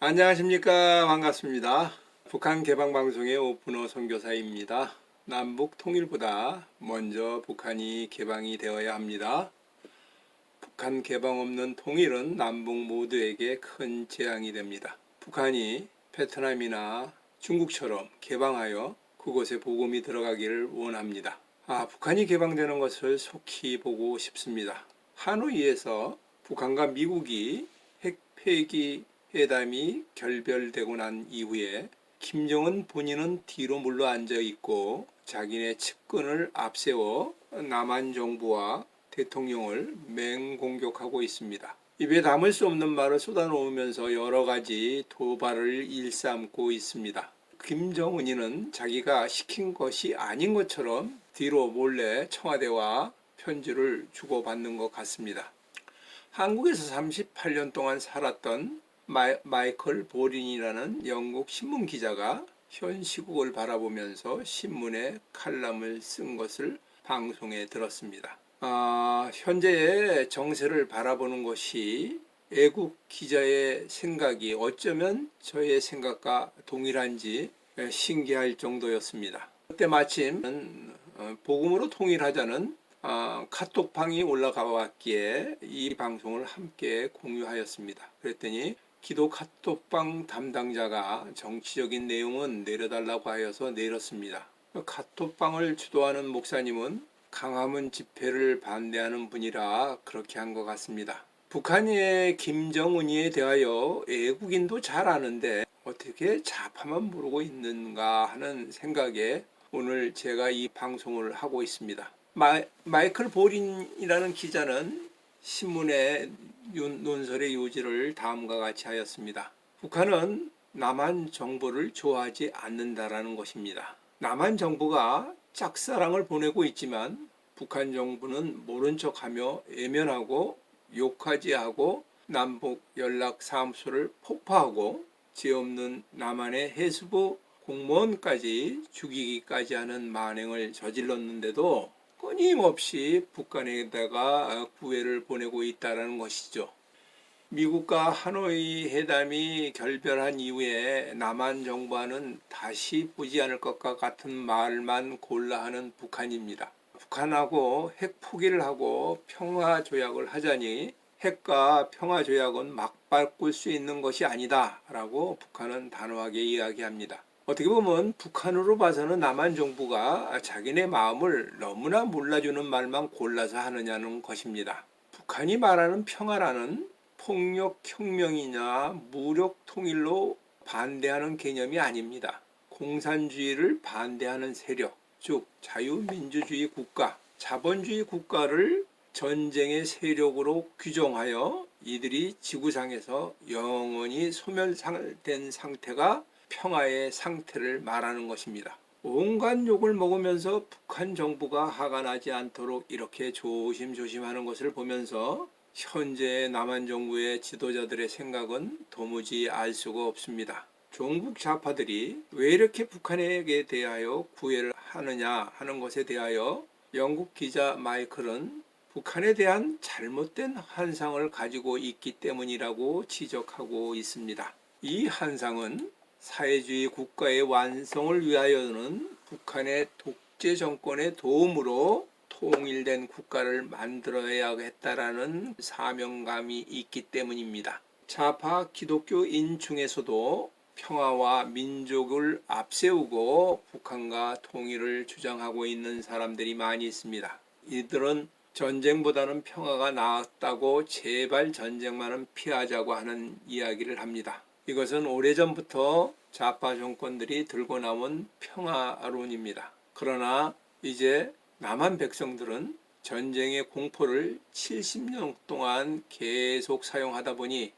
안녕하십니까 반갑습니다. 북한 개방 방송의 오픈호 선교사입니다. 남북 통일보다 먼저 북한이 개방이 되어야 합니다. 북한 개방 없는 통일은 남북 모두에게 큰 재앙이 됩니다. 북한이 베트남이나 중국처럼 개방하여 그곳에 복음이 들어가기를 원합니다. 아, 북한이 개방되는 것을 속히 보고 싶습니다. 하노이에서 북한과 미국이 핵 폐기 회담이 결별되고 난 이후에 김정은 본인은 뒤로 물러 앉아 있고 자기네 측근을 앞세워 남한 정부와 대통령을 맹공격하고 있습니다. 입에 담을 수 없는 말을 쏟아놓으면서 여러 가지 도발을 일삼고 있습니다. 김정은이는 자기가 시킨 것이 아닌 것처럼 뒤로 몰래 청와대와 편지를 주고받는 것 같습니다. 한국에서 38년 동안 살았던 마이, 마이 클 보린이라는 영국 신문 기자가 현 시국을 바라보면서 신문에 칼럼을 쓴 것을 방송에 들었습니다. 아, 현재의 정세를 바라보는 것이 애국 기자의 생각이 어쩌면 저의 생각과 동일한지 신기할 정도였습니다. 그때 마침 어, 복음으로 통일하자는 아, 카톡방이 올라가 왔기에 이 방송을 함께 공유하였습니다. 그랬더니 기도 카톡방 담당자가 정치적인 내용은 내려달라고 하여서 내렸습니다. 카톡방을 주도하는 목사님은 강화문 집회를 반대하는 분이라 그렇게 한 것 같습니다. 북한의 김정은이에 대하여 애국인도 잘 아는데 어떻게 좌파만 모르고 있는가 하는 생각에 오늘 제가 이 방송을 하고 있습니다. 마, 마이클 보린이라는 기자는 신문의 윤- 논설의 요지를 다음과 같이 하였습니다. 북한은 남한 정부를 좋아하지 않는다라는 것입니다. 남한 정부가 짝사랑을 보내고 있지만 북한 정부는 모른 척하며 애면하고 욕하지 하고 남북 연락 사무소를 폭파하고 죄 없는 남한의 해수부 공무원까지 죽이기까지 하는 만행을 저질렀는데도 끊임없이 북한에다가 구애를 보내고 있다는 것이죠. 미국과 하노이 회담이 결별한 이후에 남한 정부와는 다시 보지 않을 것과 같은 말만 골라 하는 북한입니다. 북한하고 핵 포기를 하고 평화 조약을 하자니 핵과 평화 조약은 막 바꿀 수 있는 것이 아니다라고 북한은 단호하게 이야기합니다. 어떻게 보면 북한으로 봐서는 남한 정부가 자기네 마음을 너무나 몰라주는 말만 골라서 하느냐는 것입니다. 북한이 말하는 평화라는 폭력 혁명이나 무력 통일로 반대하는 개념이 아닙니다. 공산주의를 반대하는 세력, 즉 자유민주주의 국가, 자본주의 국가를 전쟁의 세력으로 규정하여 이들이 지구상에서 영원히 소멸된 상태가 평화의 상태를 말하는 것입니다. 온갖 욕을 먹으면서 북한 정부가 화가 나지 않도록 이렇게 조심조심하는 것을 보면서 현재 남한 정부의 지도자들의 생각은 도무지 알 수가 없습니다. 종북 좌파들이 왜 이렇게 북한에게 대하여 구애를 하느냐 하는 것에 대하여 영국 기자 마이클은 북한에 대한 잘못된 환상을 가지고 있기 때문이라고 지적하고 있습니다. 이 환상은 사회주의 국가의 완성을 위하여는 북한의 독재 정권의 도움으로 통일된 국가를 만들어야 겠다라는 사명감이 있기 때문입니다. 좌파 기독교인 중에서도 평화와 민족을 앞세우고 북한과 통일을 주장하고 있는 사람들이 많이 있습니다. 이들은 전쟁보다는 평화가 나았다고 제발 전쟁만은 피하자고 하는 이야기를 합니다. 이것은 오래전부터 좌파 정권들이 들고 나온 평화론입니다. 그러나 이제 남한 백성들은 전쟁의 공포를 70년 동안 계속 사용하다 보니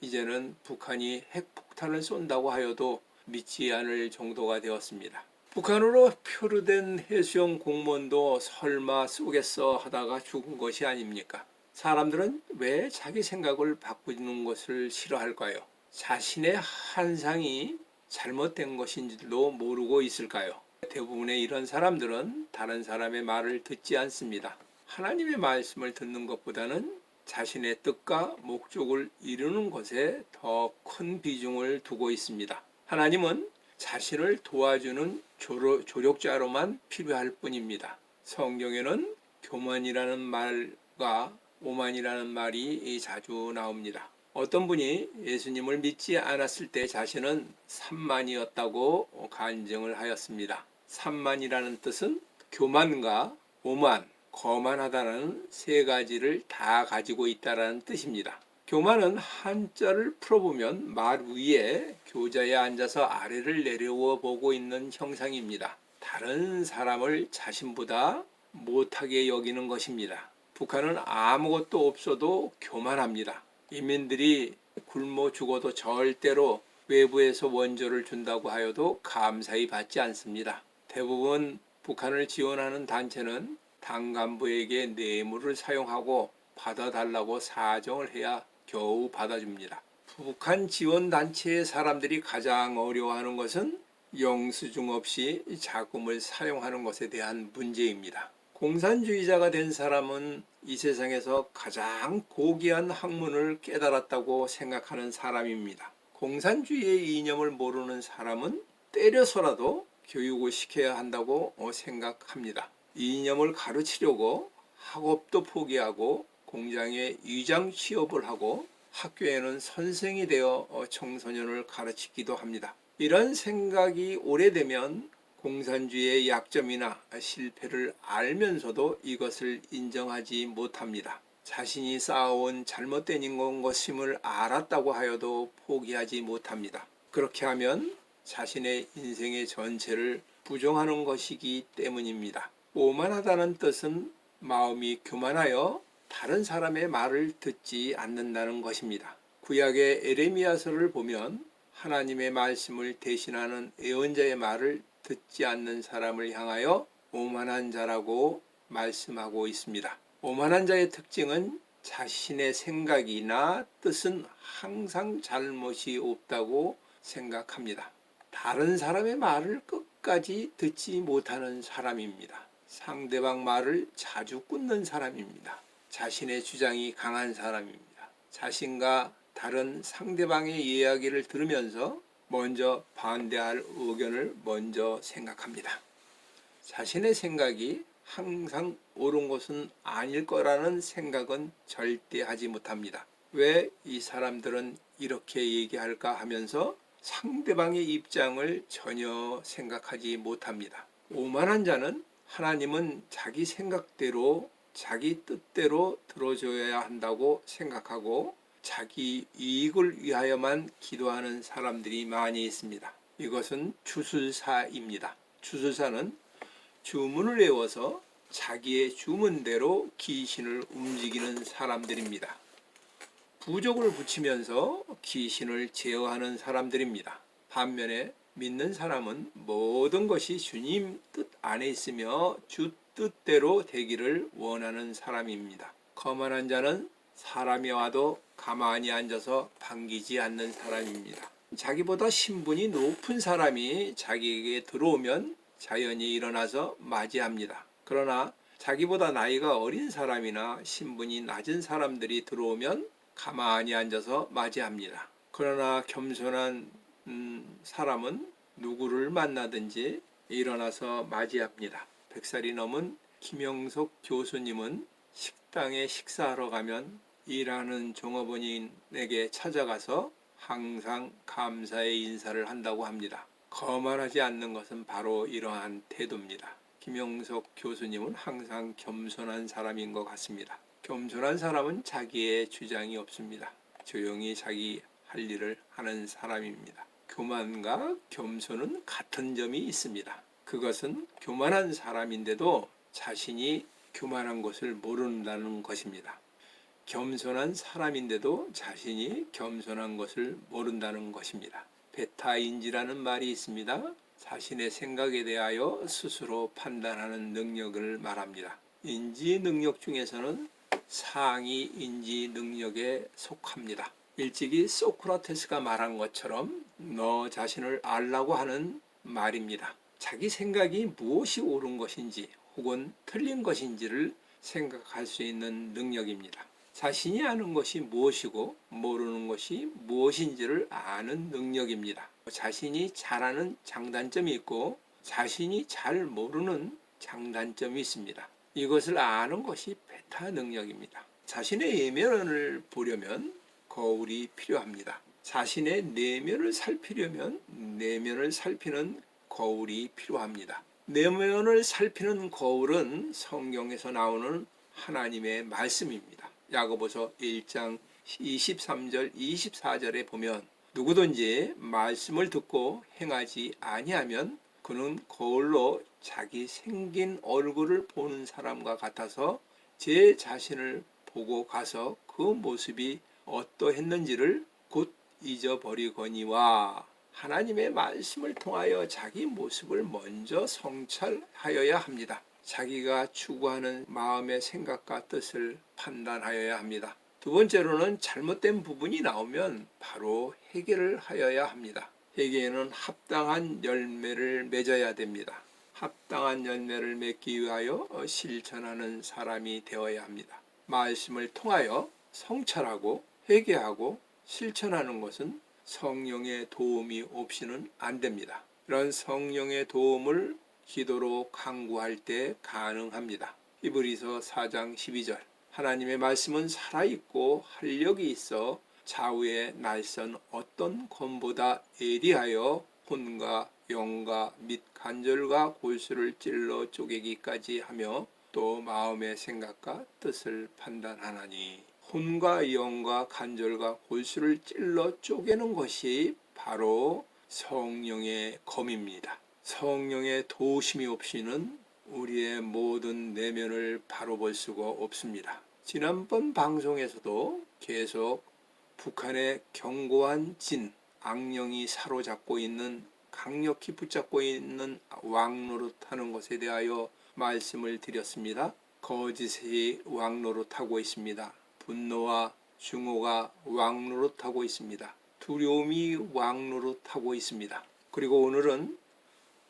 이제는 북한이 핵폭탄을 쏜다고 하여도 믿지 않을 정도가 되었습니다. 북한으로 표류된 해수용 공무원도 설마 쏘겠어 하다가 죽은 것이 아닙니까? 사람들은 왜 자기 생각을 바꾸는 것을 싫어할까요? 자신의 환상이 잘못된 것인지도 모르고 있을까요? 대부분의 이런 사람들은 다른 사람의 말을 듣지 않습니다. 하나님의 말씀을 듣는 것보다는 자신의 뜻과 목적을 이루는 것에 더 큰 비중을 두고 있습니다. 하나님은 자신을 도와주는 조로, 조력자로만 필요할 뿐입니다. 성경에는 교만이라는 말과 오만이라는 말이 자주 나옵니다. 어떤 분이 예수님을 믿지 않았을 때 자신은 산만이었다고 간증을 하였습니다. 산만이라는 뜻은 교만과 오만, 거만하다는 세 가지를 다 가지고 있다라는 뜻입니다. 교만은 한자를 풀어보면 말 위에 교자에 앉아서 아래를 내려워 보고 있는 형상입니다. 다른 사람을 자신보다 못하게 여기는 것입니다. 북한은 아무것도 없어도 교만합니다. 인민들이 굶어 죽어도 절대로 외부에서 원조를 준다고 하여도 감사히 받지 않습니다. 대부분 북한을 지원하는 단체는 당 간부에게 뇌물을 사용하고 받아달라고 사정을 해야 겨우 받아줍니다. 북한 지원 단체의 사람들이 가장 어려워하는 것은 영수증 없이 자금을 사용하는 것에 대한 문제입니다. 공산주의자가 된 사람은 이 세상에서 가장 고귀한 학문을 깨달았다고 생각하는 사람입니다. 공산주의의 이념을 모르는 사람은 때려서라도 교육을 시켜야 한다고 생각합니다. 이념을 가르치려고 학업도 포기하고 공장에 위장 취업을 하고 학교에는 선생이 되어 청소년을 가르치기도 합니다. 이런 생각이 오래되면 공산주의의 약점이나 실패를 알면서도 이것을 인정하지 못합니다. 자신이 쌓아온 잘못된 인공 것임을 알았다고 하여도 포기하지 못합니다. 그렇게 하면 자신의 인생의 전체를 부정하는 것이기 때문입니다. 오만하다는 뜻은 마음이 교만하여 다른 사람의 말을 듣지 않는다는 것입니다. 구약의 에레미야서를 보면 하나님의 말씀을 대신하는 예언자의 말을 듣지 않는 사람을 향하여 오만한 자라고 말씀하고 있습니다. 오만한 자의 특징은 자신의 생각이나 뜻은 항상 잘못이 없다고 생각합니다. 다른 사람의 말을 끝까지 듣지 못하는 사람입니다. 상대방 말을 자주 끊는 사람입니다. 자신의 주장이 강한 사람입니다. 자신과 다른 상대방의 이야기를 들으면서 먼저 반대할 의견을 먼저 생각합니다. 자신의 생각이 항상 옳은 것은 아닐 거라는 생각은 절대 하지 못합니다. 왜 이 사람들은 이렇게 얘기할까 하면서 상대방의 입장을 전혀 생각하지 못합니다. 오만한 자는 하나님은 자기 생각대로 자기 뜻대로 들어줘야 한다고 생각하고 자기 이익을 위하여만 기도하는 사람들이 많이 있습니다. 이것은 주술사입니다. 주술사는 주문을 외워서 자기의 주문대로 귀신을 움직이는 사람들입니다. 부족을 붙이면서 귀신을 제어하는 사람들입니다. 반면에 믿는 사람은 모든 것이 주님 뜻 안에 있으며 주 뜻대로 되기를 원하는 사람입니다. 거만한 자는 사람이 와도 가만히 앉아서 반기지 않는 사람입니다. 자기보다 신분이 높은 사람이 자기에게 들어오면 자연히 일어나서 맞이합니다. 그러나 자기보다 나이가 어린 사람이나 신분이 낮은 사람들이 들어오면 가만히 앉아서 맞이합니다. 그러나 겸손한 음, 사람은 누구를 만나든지 일어나서 맞이합니다. 100살이 넘은 김영석 교수님은 식당에 식사하러 가면 일하는 종업원인에게 찾아가서 항상 감사의 인사를 한다고 합니다. 거만하지 않는 것은 바로 이러한 태도입니다. 김영석 교수님은 항상 겸손한 사람인 것 같습니다. 겸손한 사람은 자기의 주장이 없습니다. 조용히 자기 할 일을 하는 사람입니다. 교만과 겸손은 같은 점이 있습니다. 그것은 교만한 사람인데도 자신이 교만한 것을 모른다는 것입니다. 겸손한 사람인데도 자신이 겸손한 것을 모른다는 것입니다. 베타인지라는 말이 있습니다. 자신의 생각에 대하여 스스로 판단하는 능력을 말합니다. 인지 능력 중에서는 상위 인지 능력에 속합니다. 일찍이 소크라테스가 말한 것처럼 너 자신을 알라고 하는 말입니다. 자기 생각이 무엇이 옳은 것인지 혹은 틀린 것인지를 생각할 수 있는 능력입니다. 자신이 아는 것이 무엇이고 모르는 것이 무엇인지를 아는 능력입니다. 자신이 잘하는 장단점이 있고 자신이 잘 모르는 장단점이 있습니다. 이것을 아는 것이 베타 능력입니다. 자신의 내면을 보려면 거울이 필요합니다. 자신의 내면을 살피려면 내면을 살피는 거울이 필요합니다. 내면을 살피는 거울은 성경에서 나오는 하나님의 말씀입니다. 야고보서 1장 23절 24절에 보면 누구든지 말씀을 듣고 행하지 아니하면 그는 거울로 자기 생긴 얼굴을 보는 사람과 같아서 제 자신을 보고 가서 그 모습이 어떠했는지를 곧 잊어버리거니와 하나님의 말씀을 통하여 자기 모습을 먼저 성찰하여야 합니다. 자기가 추구하는 마음의 생각과 뜻을 판단하여야 합니다. 두 번째로는 잘못된 부분이 나오면 바로 해결을 하여야 합니다. 회개에는 합당한 열매를 맺어야 됩니다. 합당한 열매를 맺기 위하여 실천하는 사람이 되어야 합니다. 말씀을 통하여 성찰하고 회개하고 실천하는 것은 성령의 도움이 없이는 안 됩니다. 이런 성령의 도움을 기도로 강구할 때 가능합니다. 히브리서 4장 12절 하나님의 말씀은 살아있고 활력이 있어 좌우에 날선 어떤 검보다 예리하여 혼과 영과 및 간절과 골수를 찔러 쪼개기까지 하며 또 마음의 생각과 뜻을 판단하나니 혼과 영과 간절과 골수를 찔러 쪼개는 것이 바로 성령의 검입니다. 성령의 도우심이 없이는 우리의 모든 내면을 바로 볼 수가 없습니다. 지난번 방송에서도 계속 북한의 견고한 진, 악령이 사로잡고 있는 강력히 붙잡고 있는 왕노릇하는 것에 대하여 말씀을 드렸습니다. 거짓이 왕노릇하고 있습니다. 분노와 증오가 왕노릇하고 있습니다. 두려움이 왕노릇하고 있습니다. 그리고 오늘은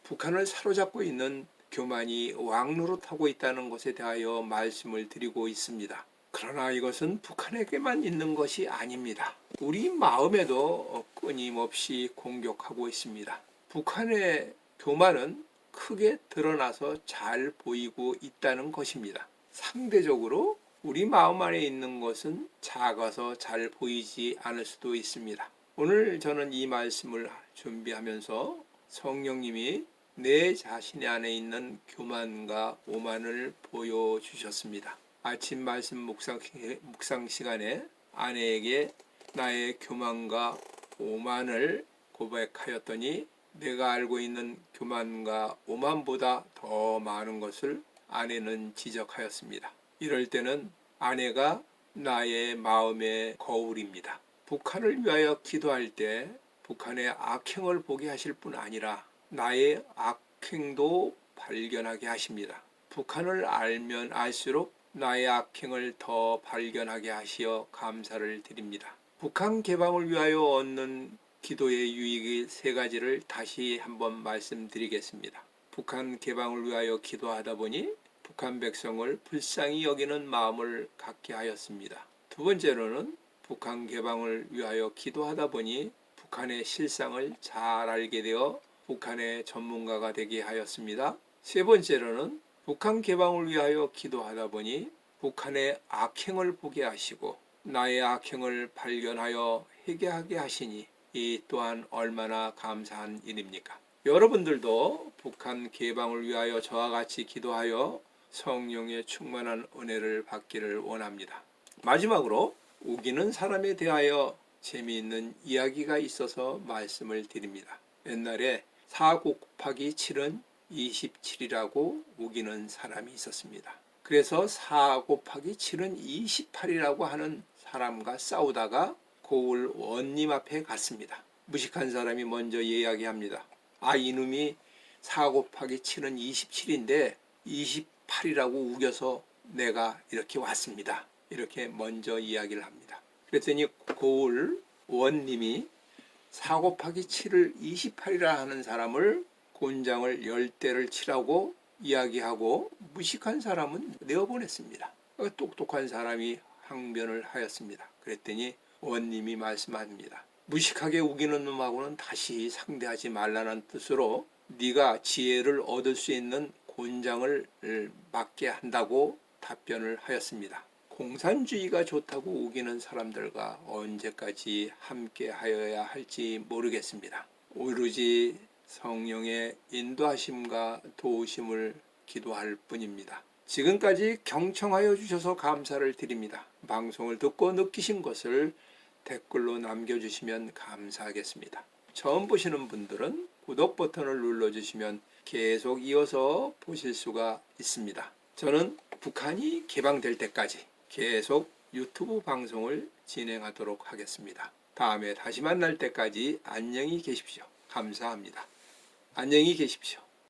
북한을 사로잡고 있는 교만이 왕노릇하고 있다는 것에 대하여 말씀을 드리고 있습니다. 그러나 이것은 북한에게만 있는 것이 아닙니다. 우리 마음에도 끊임없이 공격하고 있습니다. 북한의 교만은 크게 드러나서 잘 보이고 있다는 것입니다. 상대적으로 우리 마음 안에 있는 것은 작아서 잘 보이지 않을 수도 있습니다. 오늘 저는 이 말씀을 준비하면서 성령님이 내 자신 안에 있는 교만과 오만을 보여주셨습니다. 아침 말씀 묵상, 묵상 시간에 아내에게 나의 교만과 오만을 고백하였더니 내가 알고 있는 교만과 오만보다 더 많은 것을 아내는 지적하였습니다. 이럴 때는 아내가 나의 마음의 거울입니다. 북한을 위하여 기도할 때 북한의 악행을 보게 하실 뿐 아니라 나의 악행도 발견하게 하십니다. 북한을 알면 알수록 나의 악행을 더 발견하게 하시어 감사를 드립니다. 북한 개방을 위하여 얻는 기도의 유익의 세 가지를 다시 한번 말씀드리겠습니다. 북한 개방을 위하여 기도하다 보니 북한 백성을 불쌍히 여기는 마음을 갖게 하였습니다. 두 번째로는 북한 개방을 위하여 기도하다 보니 북한의 실상을 잘 알게 되어 북한의 전문가가 되게 하였습니다. 세 번째로는 북한 개방을 위하여 기도하다 보니 북한의 악행을 보게 하시고 나의 악행을 발견하여 회개하게 하시니 이 또한 얼마나 감사한 일입니까? 여러분들도 북한 개방을 위하여 저와 같이 기도하여 성령의 충만한 은혜를 받기를 원합니다. 마지막으로 우기는 사람에 대하여 재미있는 이야기가 있어서 말씀을 드립니다. 옛날에 4 곱하기 7은 27이라고 우기는 사람이 있었습니다. 그래서 4 곱하기 7은 28이라고 하는 사람과 싸우다가 고을 원님 앞에 갔습니다. 무식한 사람이 먼저 이야기합니다. 아 이놈이 4 곱하기 7은 27인데 28이라고 우겨서 내가 이렇게 왔습니다. 이렇게 먼저 이야기를 합니다. 그랬더니 고을 원님이 4 곱하기 7을 28이라 하는 사람을 곤장을 열 대를 치라고 이야기하고 무식한 사람은 내어보냈습니다. 똑똑한 사람이 항변을 하였습니다. 그랬더니 원님이 말씀합니다. 무식하게 우기는 놈하고는 다시 상대하지 말라는 뜻으로 네가 지혜를 얻을 수 있는 곤장을 맞게 한다고 답변을 하였습니다. 공산주의가 좋다고 우기는 사람들과 언제까지 함께 하여야 할지 모르겠습니다. 오로지 성령의 인도하심과 도우심을 기도할 뿐입니다. 지금까지 경청하여 주셔서 감사를 드립니다. 방송을 듣고 느끼신 것을 댓글로 남겨주시면 감사하겠습니다. 처음 보시는 분들은 구독 버튼을 눌러주시면 계속 이어서 보실 수가 있습니다. 저는 북한이 개방될 때까지 계속 유튜브 방송을 진행하도록 하겠습니다. 다음에 다시 만날 때까지 안녕히 계십시오. 감사합니다. 안녕히 계십시오.